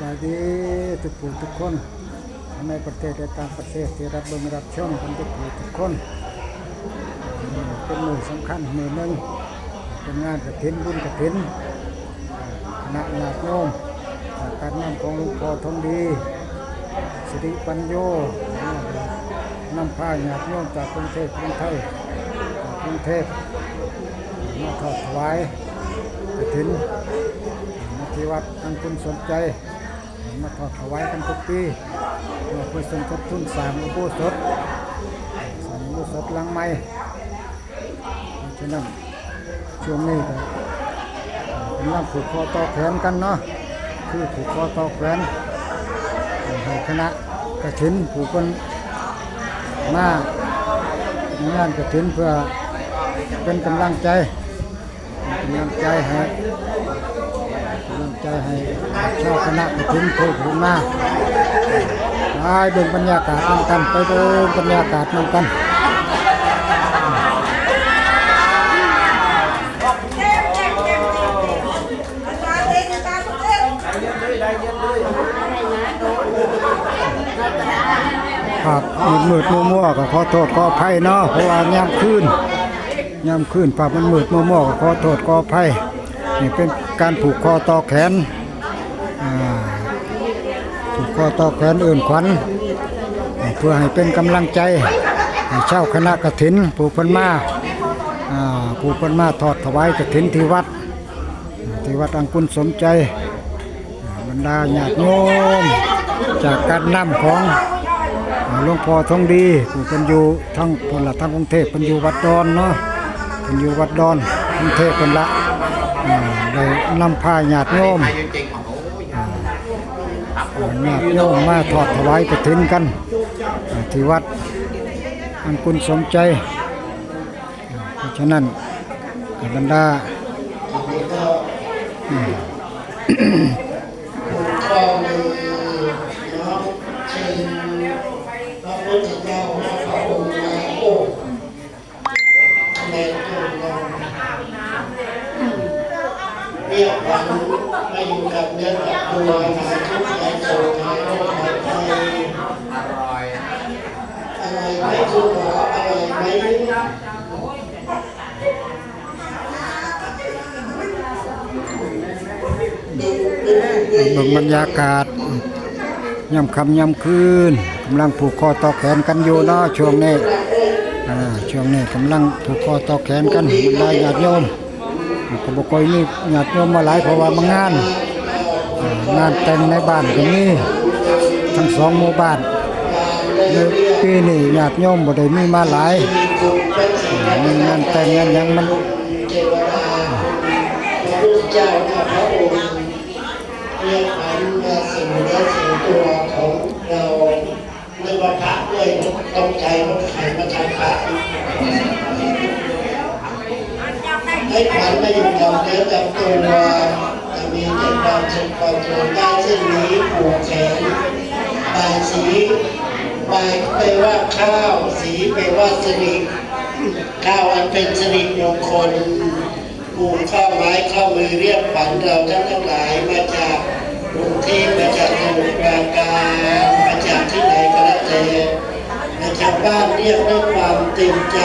บายดีทุกผู้ทุกคนทั้งในประเทศและต่างประเทศที่รับเบิ่งรับชมกันทุกผู้ทุกคนเป็นมือสำคัญมือหนึ่งเป็นงานกระถินบุญกระถินคณะญาติโยมการนำของหลวงพ่อทองดีสิริปัญโยนำผ้าญาติโยมจากกรุงเทพกรุงไทยกรุงเทพมาทอดถวายกระถินที่วัดอันคุณสนใจ มาทอดถวายกันทุกปีเพื่อเพื่อสมทบทุนสร้างอุโบสถสร้างอุโบสถหลังใหม่ฉะนั้นช่วงนี้ก็กำลังผูกคอต่อแขนกันเนาะคือผูกคอต่อแขนให้คณะกระถินผูกคนมางานกระถินเพื่อเป็นกำลังใจกำลังใจให้ ใจให้ชาวคณะกฐินผู้ผู้มาไปดูบรรยากาศนำกันไปดูบรรยากาศนำกันครับมืดมืดมัวมัวก็ขอโทษขออภัยเนาะเพราะว่ายามคืนยามคืนภาพมันมืดมัวมัวก็ขอโทษขออภัย นี่เป็นการผูกคอต่อแขนผูกคอต่อแขนเอื่นขวัญเพื่อให้เป็นกำลังใจเช่าคณะกฐินผู้เพันมาผู้เพันมาทอดถวายกฐินที่วัด ที่วัดอังคุนสมใจบรรดาญาติโยมจากการนำของหลวงพ่อทองดีผู้เป็นอยู่ทั้งพลละทั้งกรุงเทพเป็นอยู่วัดดอนเนาะเป็นอยู่วัดดอนกรุงเทพเป็นละ อ่าได้นำผ้าญาดโยมอ่าญาติโยมมาทอดถวายกระถินกันอ่าที่วัดอันคุณสมใจอ่าเพราะฉะนั้นบรรดาอืม ก็มีน้องเชิญพระพุทธเจ้าและพระองค์มาโอ้ในตัวเราเรียกวันมาอยู่กับเนื้อกั บรรไม่ทุกข์หรองบรรยากาศย่ำคำย่ำคืนกำลังผูกคอต่อแขนกันอยู่เนาะช่วงนี้ช่วงนี้กำลังผูกคอต่อแขนกันบรรดาญาติโยมก็บอกว่านี่ญาติโยมมาหลายเพราะว่ามางาน งานแต่งในบ้านก็มีทั้งสองหมู่บ้านในปีนี้ญาติโยมบ่ได้มีมาหลายอ่ามีงานแต่งงานหยังมันเทวดาพระพุทธเจ้าและพระองค์เรียกมันมาสู่เนื้อสู่ตัวของเราไม่ว่าพระด้วยต้องใจว่าใครมาทำพระให้ขวัญมาอยู่กับเนื้อกับตัวจะ มีเจ็ดความสุขความเจริญได้เช่นนี้ผูกแขนบายสีบายไปลว่าข้าว สีไปลว่าสิริข้าวอันเป็นสิริมงคลปลูกข้าวไม้ข้าวมือเรียกขวัญเราท่านทั้งหลายมาจากกรุงเทพมาจากสมุทรปราการมาจากที่ไหนก็แล้วแต่มาจากบ้านเรียกด้วยความเต็มใจ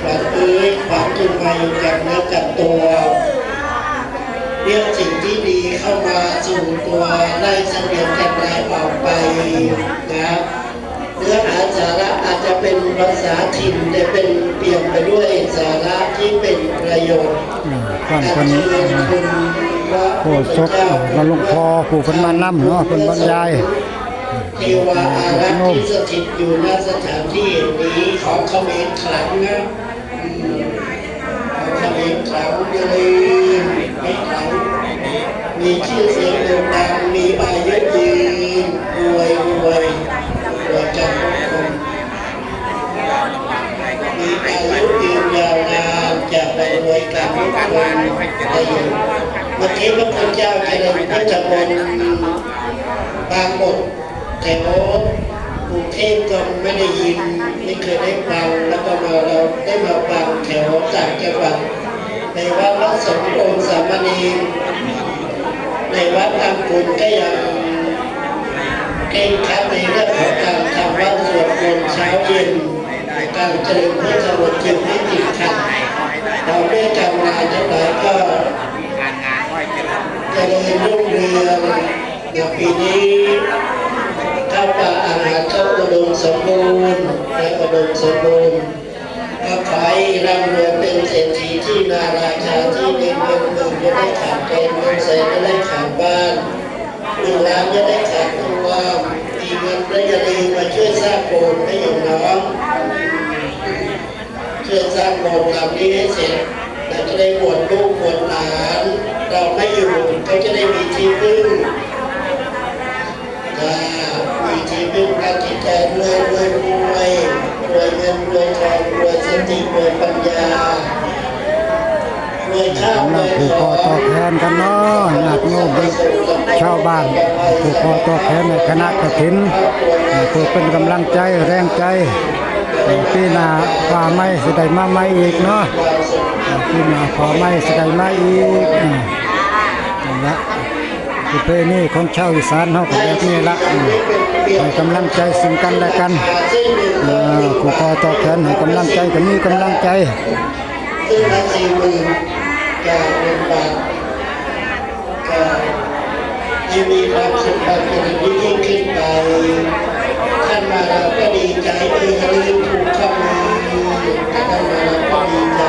ขวัญเอ้ยขวัญจงมาอยู่กับเนื้อกับตัว เรียกสิ่งที่ดีเข้ามาสู่ตัวได้เสบียงกันได้ออกไปนะครับเนื้อหาสาระอาจจะเป็นภาษาถิ่นแต่เป็นเปลี่ยนไปด้วยสาระที่เป็นประโยชน์อ่าฟังการคนเชิญคุณพระโคศกมาหลวงพ่อผู้เพิ่นมานำเนาะเพิ่นบรรยายเทวาอารักษ์ที่สถิตอยู่ณสถานที่แห่งนี้ของเขมรขลังนะอืมของเขมรขลังอย่าลืมไม่ขลังมีชื่อเสียงโด่งดังมีอายุยืนรวยรวยรวยกันทุกคนมีอายุยืนยาวนานจะไปรวยกันทุกคนได้ยินเมื่อกี้พระคุณเจ้าเจริญพระจักรนบางบทแต่โอ้กรุงเทพก็ไม่ได้ยินไม่เคยได้ฟังแล้วก็มาเราได้มาฟังแถวต่างจังหวัดในวัดพระสงฆ์องค์สา มเณรในวัดอังคุณก็ยังร่งครัดในเรื่องของการทำวัดสวดมนต์เช้าเย็นการเจริญพระสวดจึงไม่ติดขัดเราได้กำลาทั้งหลายก็เจริญรุ่งเรืองในปีนี้ข้าวปลาอาหารก็อุดมสมบูรณ์และอุดมสมบูรณ์ ก็ขอให้ร่ำรวยเป็นเศรษฐีที่นาราชาที่ในเมืองเมืองจะได้ขาดเกณฑ์เมืองแสนจะได้ขาดบ้านหนึ่งล้านจะได้ขาดตัวมีเงินแล้วอย่าลืมมาช่วยสร้างโบสถ์ให้โยมน้องช่วยสร้างโบสถ์หลังนี้ให้เสร็จเราจะได้บวชลูกบวชหลาน เราไม่อยู่ก็จะได้มีที่พึ่งอ่ามีที่พึ่งทางจิตใจรวยรวยรวยรวยเงินรวยทองร วยสติรวยปัญญารวยข้าวรกำลัวงยผูกคอต่อแขนกันเนาะญาติโยมชาวบ้านผูกคอต่อแขนในคณะกฐินตัวเป็นกำลังใจแรงใจปีนาว่าไม่สิได้มาไม่อีกเนาะปีหน้าขอไม่สิได้มาอีก ประเพณีของชาวอีสานเฮาก็แบบนี้ละอืมให้กำลังใจซึ่งกันและกันเออผูกคอต่อแขนให้กำลังใจก็มีกำลังใจซึ่งละสี่หมื่นจากเงินบาทก็ให้มีความสุขความเจริญยิ่งขึ้นไปท่านมาเราก็ดีใจเออลืมถูกข้อมือท่านมาเราก็ดีใจ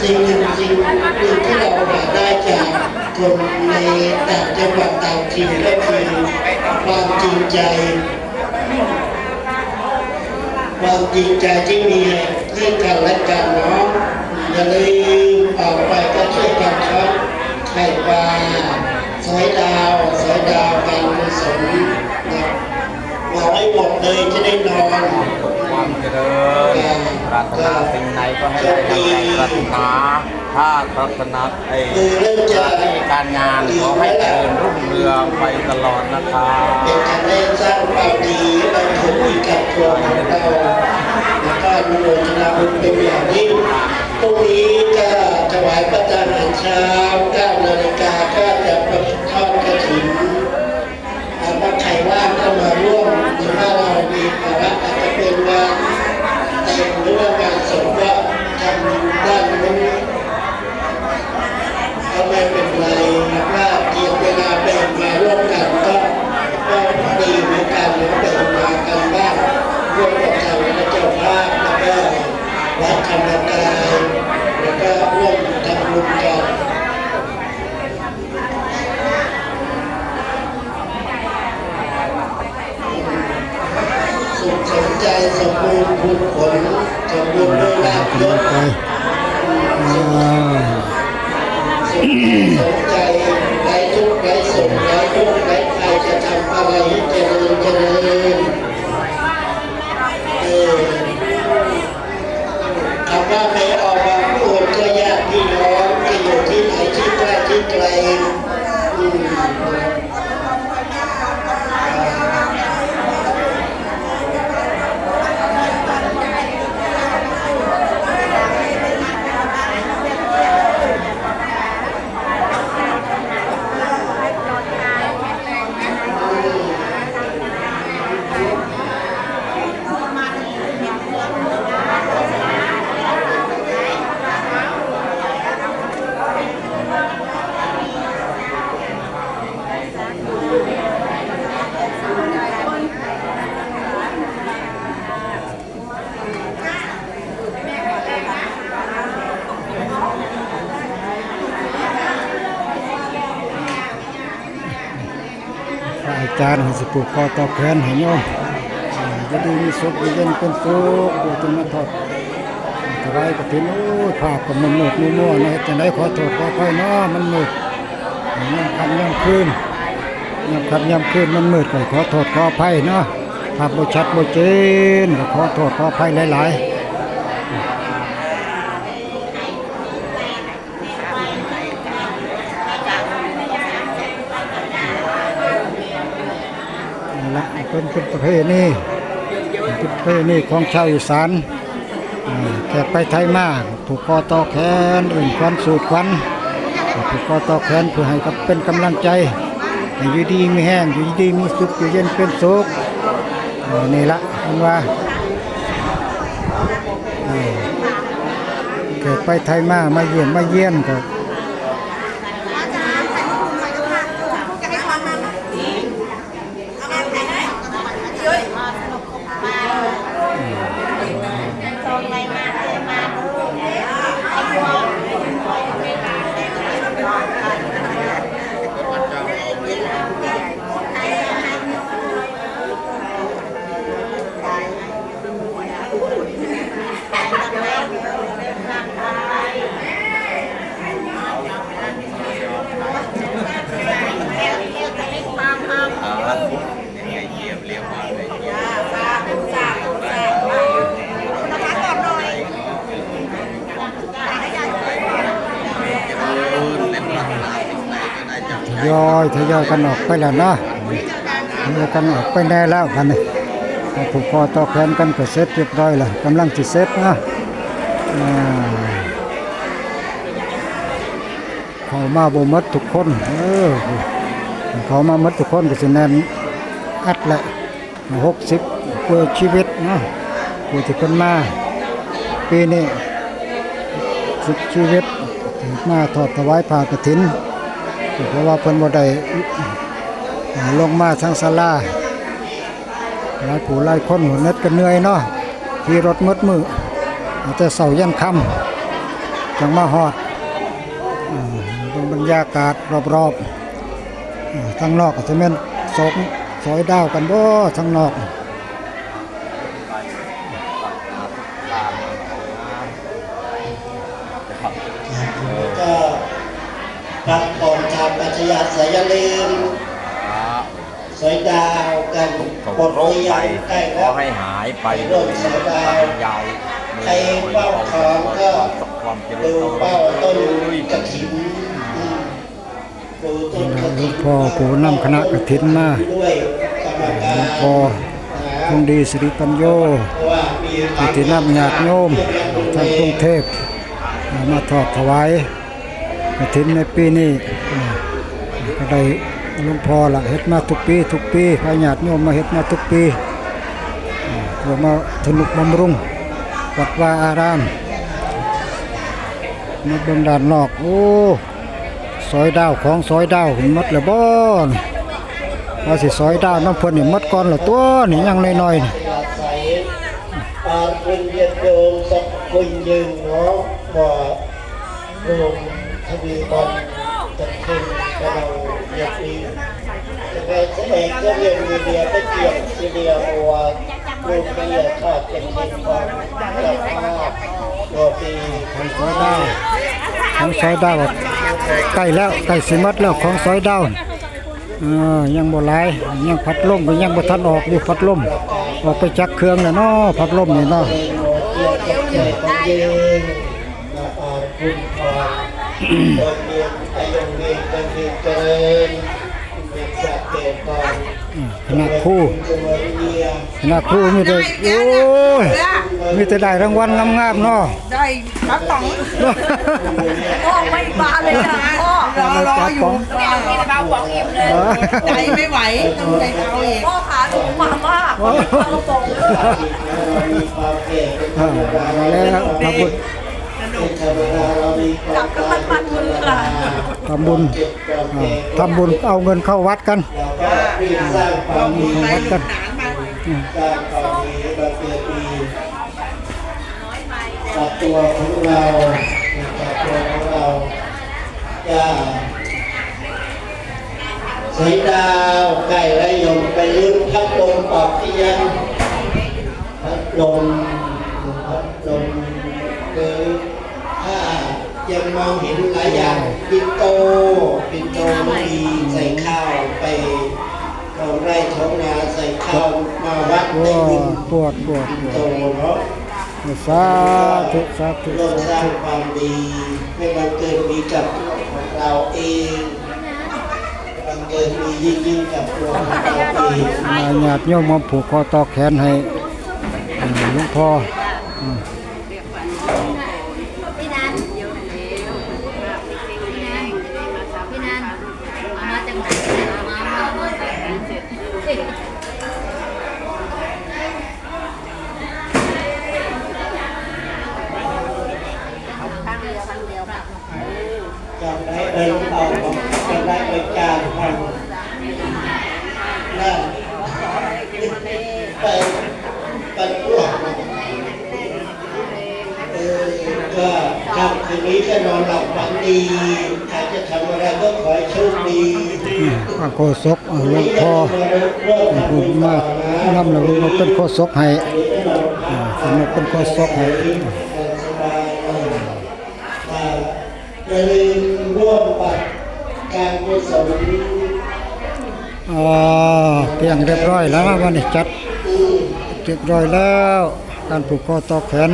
สิ่งหนึ่งสิ่งหนึ่งที่เราหาได้จาก คนในต่างจังหวัดต่างถิ่นก็คือความจริงใจ ความจริงใจที่มีให้กันและกันเนาะอย่าลืมออกไปก็ช่วยกันครับไข่ปลาสอยดาวสอยดาวการกุศลนะเอาให้หมดเลยจะได้นอนความเจริญปรารถนาสิ่งไหนก็ให้ได้ดังใจปรารถนา ถ้ารารถนาไอ้คือเริ่มจะน้าที่การงานขอให้เจริญรุ่งเรืองไปตลอดนะครับเป็นการได้สร้างความดีบรรทุกกับตัวของเราแล้วก็อนุโมทนาบุญเป็นอย่างยิ่งพรุ่งนี้ก็ถวายประทานอาหารเช้า9นาฬิกาก็จะประทอดกระถิ่นหากว่าใครว่างก็มาร่วมหรือว่าเรามีภาระอาจจะเป็นงานแต่งหรือว่างาน พระอารย์ให้สิปลูกคอต่อแขนให้โยมจะดีมีสุขเย็นเป็นสุขอยู่ตรงนั้นทอดถวายกฐินโอ้ยภาพก็มันหมดมัวมัวนะจะไหนขอโทษขออภัยเนาะมันหมดยามค่ำยามคืนยามค่ำยามคืนมันมืดก็ขอโทษขออภัยเนาะภาพบ่ชัดบ่เจนขอโทษขออภัยหลาย ๆ นั่นละ เป็นเป็นประเพณีเป็นประเพณีของชาวอีสานแขกไปไทยมากถูกคอต่อแขนอื่นควันสูดควันถูกคอต่อแขนเพื่อให้กับเป็นกำลังใจอยู่ดีมีแห้งอยู่ดีมีสุขอยู่เย็นเป็นสุขเนี่ละมันว่าเออเกิดไปไทยมามาเยี่ยมมาเยี่ยนก็ กันออกไปแล้วเนาะทยอยกันออกไปแน่แล้วกันนี่ผูกคอต่อแขนกันก็เสร็จเรียบร้อยแล้วกำลังจะเสร็จนะเขามาบ่หมดทุกคนเออเขามาหมดทุกคนก็สิแน่นอัดแหละหกสิบเพื่อชีวิตนะผู้ที่คนมาปีนี้สิบชีวิตมาทอดถวายผ้ากฐิน เพราะว่าเพิ่นบ่ได้ลงมาทางศาลาหลายผู้หลายคนหัวเน็ดก็เหนื่อยเนาะขี่รถมืดมือเอาแต่เสายันค่ำจังมาฮอดอ่าเบิ่งบรรยากาศรอบๆอ่าทางนอกก็จะแม่นสองซอยดาวกันบ่ทางนอก ลืมสวยดาวกันส่งปลดโรคเรียไปนใกล้ขอแล้วให้หายไปโรคสายดาวยาวใครเฝ้าของก็ความเจริดูญเป้าต้นกระถินอืมดูต้นกระหลวถิงนพ่อผู้นำคณะกฐินมาด้วยกรรมกาหลวรงพ่อคงดีสิริปัญโยเพราะว่ามีผู้ที่นำญาติโยมทางกรุงเทพมาทอดถวายกฐินในปีนี้อ่า ก็ได้หลวงพ่อละเฮ็ดมาทุกปีทุกปีพาญาติโยมมาเฮ็ดมาทุกปีอ่าเพื่อมาทนุบำรุงวัดวาอารามในเบื้องด้านนอก โอ้ซอยดาวของซอยดาวหมดล้วบ่นว่าสิซอยดาวน้ำเพิ่นนี่หมดก่อนละตัวนี่ยังน้อยๆปาคุณย็นโยมสักคุณยืนเนาะบ่รวมทวีบอลจะขึ้นกับเราเรียกอีจะไป แสดงก็เรียนมีเดียไปเกี่ยวมีเดียบัวลูกเมียทอดเป็นเด็กของเจ้าภาพโรตีของซอยดาวของซอยดาวใกล้แล้วใกล้สิมัดแล้วของซอยดาวยังบ่หลายยังพัดลมก็ยังบ่ทันออกอยู่พัดลมออกไปจักเครื่องแล้วเนาะพัดลมนี่เนี่ยนมาอาคุณพรตนเรียนอายุเรียนเป็นเจริญ คณะครูจะมาเรียนคณะครูมีแต่โอ้ยมีแต่ได้รางวัลงามๆเนาะได้กระป๋องพ่อไม่มาเลยนะพ่อรอรออยู่เนี่ยพี่จะเบาหวังอิ่มเลยใจไม่ไหวต้องใจเอาเองพ่อขาหนูมามากพ่อกระป๋องมีความเก่งเป็นธรอ่ารมดามาแล้วทำบุ ญเป็นธรรมดาเรามีความจับกันมันมันมือค่ะทำบุญเก็บความอ่าเก่งทำบุญเอาเงินเข้าวัดกันเราก็รีบสร้างความดีเข้าวัดกันสร้างความดีมาเกิดดีกับตัวของเรากับตัวของเราจะสายดาวไก่และยมไปลุ้นพัดลมปรับเตียงพัดลมพัดลมคือถ้ายัง มองเห็นหลายอย่างปินโตปินโตไม่มีใส่ข้าวไปเขาไร่ท้องนาใส่ข้าวมาวัดได้บุญปวดปวดปวโตเนาะสาธุสาธุเราสสร้างความดีให้มันเกิดมีกับตังเราเองมันเกิดมียิ่งยิ่งกับตัวเราเองมาญาติโยมมาผูกคอตอกแขนให้หลวงพ่ออืม พี่นันพี่นันพี่นันเอามาจากไหนเอามามา จะได้เดินต่อจะได้ไปการทางนั่นไปไปพวกเออก็ค่ำคืนนี้ก็นอนหลับฝัน ดีใครจะทำอะไรก็ขอให้โชคดีอืมพระโคศกอ่าหลวงพ่อเป็นผู้มานำเรามาเป็นโคศกให้อ่ามาเป็นโคศกให้สบายอย่าลืมร่วมปัดการกุศลอ่าเตียงเรียบร้อยแล้ววันนี้จัดเรียบร้อยแล้ว การผูกคอต่อแขน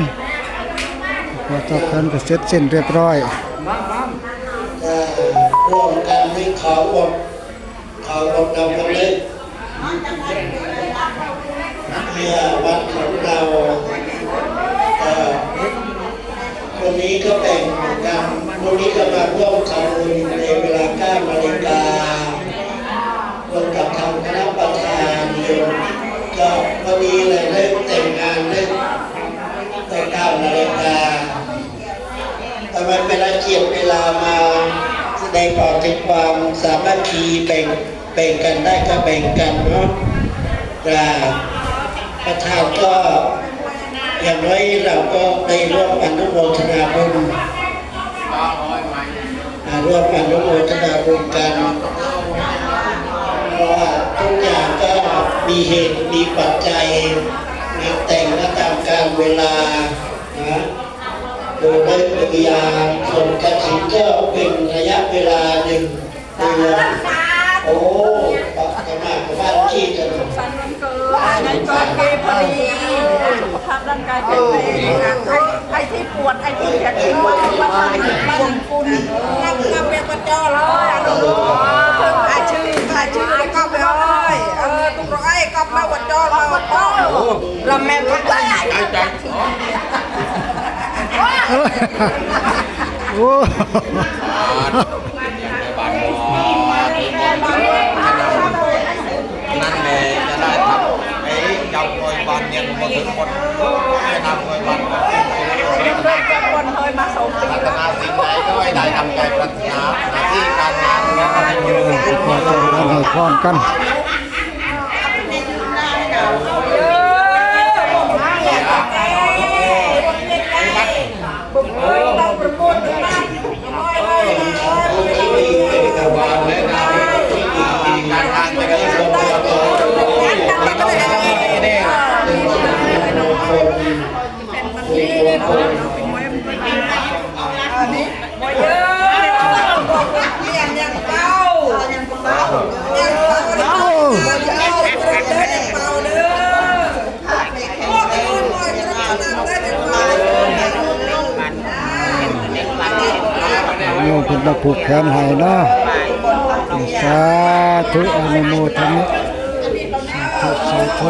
ผูกคอต่อแขนก็เสร็จสิ้นเรียบร้อย ร่วมกัน ให้ขอบทขอบทนำมาเล่นเพื่ยวัดของเราคนนี้ก็แบ่งกันคนนี้ก็มาร่วมทำบุญในเวลา9นาฬิกา รวมกับทำคณะประธานโยมก็พอดีเลยเริ่มแต่งงานเริ่มแต่เก้านาฬิกาทำไมเป็นระเกียบเวลามา แสดงอกถึงความสามัคคีแบ่งแบ่งกันได้ก็แบ่งกันเนาะแต่ประธานก็อย่างน้อยเราก็ได้ร่วมอนุโมทนาบุญอ่าร่วมอนุโมทนาบุญกันเพราะว่าทุกอย่างก็มีเหตุมีปัจจัยงานแต่งก็ตามการเวลานะ ดยได้ปริยาส่วนกระถิ่นก็เป็นระยะเวลาหนึ่งเดือนโอ้ปักกันมากกับบ้านที่กันสันวันเกิดไอ้เกิดเกพอดีสุขภาพร่างกายแข็งแรงไอ้ไอ้ที่ปวดไอ้ที่เจ็บที่ว่าว่าคุณคุณนั่งนั่งเรียกว่าจ้อเลยอะลูกอ้ชื่ออ้ชื่อก็ไปเลยเออตุ้งไอ้ก็มาว่าจ้อมาว่าจ้อลำแม่ก็ใจใจ โอ้บานมอนั่นแหละจะได้ทำไอ้เจ้าคอยบานเนี่ยมาถึงคนจะทำคอยบานก็เป็นคนคนเคยมาสมพัฒนาสิ่งไหนก็ให้ได้ทำใจปรารถนาหน้าที่การงานก็ให้ยืนขอต้อนรับให้พรกันการงานจะได้สมบูรณ์นี่ เยอะยังยังเป้ายังเป้ายังเป้าเด้อเด้อเด้อเป้าเด้อพวกคุณหน่อยจะทำได้เป็นเป้า โยมเพิ่นมาผูกแขนให้เนาะสาธุอนุโมทนาสาธุ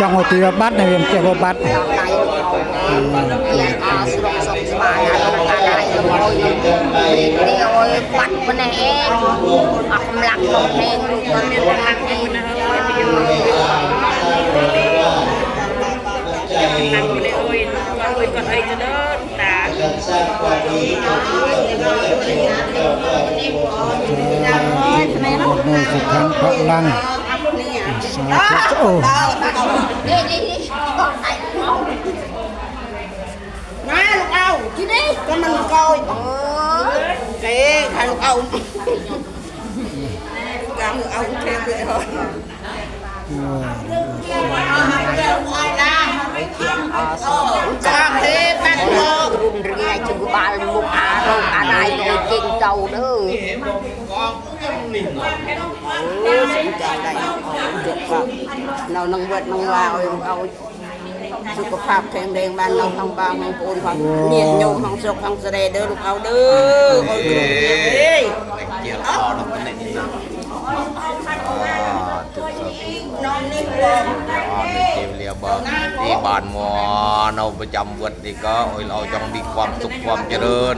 จังหวัดตีบัตรนี่เป็นเจ้าบัตร đi ôi bắt bên này em hoặc lặt một đen luôn con em lặt em nó hơi การสร้างความดีเกิดขึ้นกับเราและชีวิตเราก็หมดโมโนสุขั Sao chỗ Đi đi đi Má lục âu Chứ đi Cho mình coi Kìa thằng lục âu Cảm lục âu theo vậy thôi Cảm thế bác mơ Rung rừng ngay chung ba lần một á rồi Á này rồi trên trầu nữa Ôi xin chào được vào nào nâng vượt nâng vào ôi ôi สุขภาพแข็งแรงบ้านเราทั้งบ้างทั้งปูนของเนียนโยมทั้งสกขทั้งเสดเด้อลูกเอาเด้อโอ้ยเอ้ยเกี่ยวคอเราเป็นอย่างนี้จุดสน้ องนี่กลัวอ๋อมีเกมเรียบบอกที่บ้านมอเราประจำวัดนี่ก็โอ้ยเราจงมีความสุขความเจริญ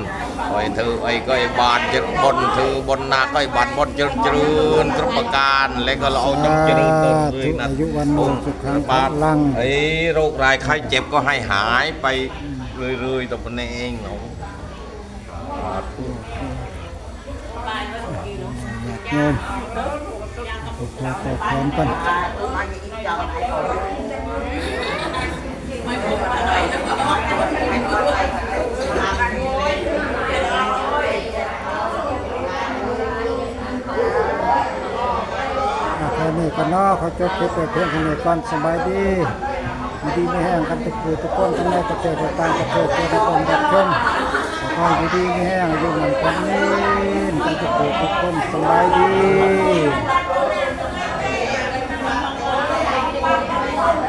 โอ้ยเธอไอ้ก็ไอ้บานเจริญบนเธอบนนาก็ไอ้บานบนเจริญเจริญทุกประการแล้วก็เราเอาจงเจริญเติบโตนะอายุวันโนสุขังพบ้านลังไอ้โรครายไข้เจ็บก็ให้หายไปเรื่อยๆตัวมันเองเนาะ โยมผูกคอต่อแขนกันอะแค่นี้ก็เนาะเขาจบคลิปไปเพียงแค่นี้ก่อนสบายดีดีไม่แห้งกันทุกผู้ทุกคนทั้งในประเทศและต่างประเทศที่รับชมรับชมขอให้ดีไม่แห้งอยู่เหมือนกันนี่ กันทุกผู้ทุกคนสบายดี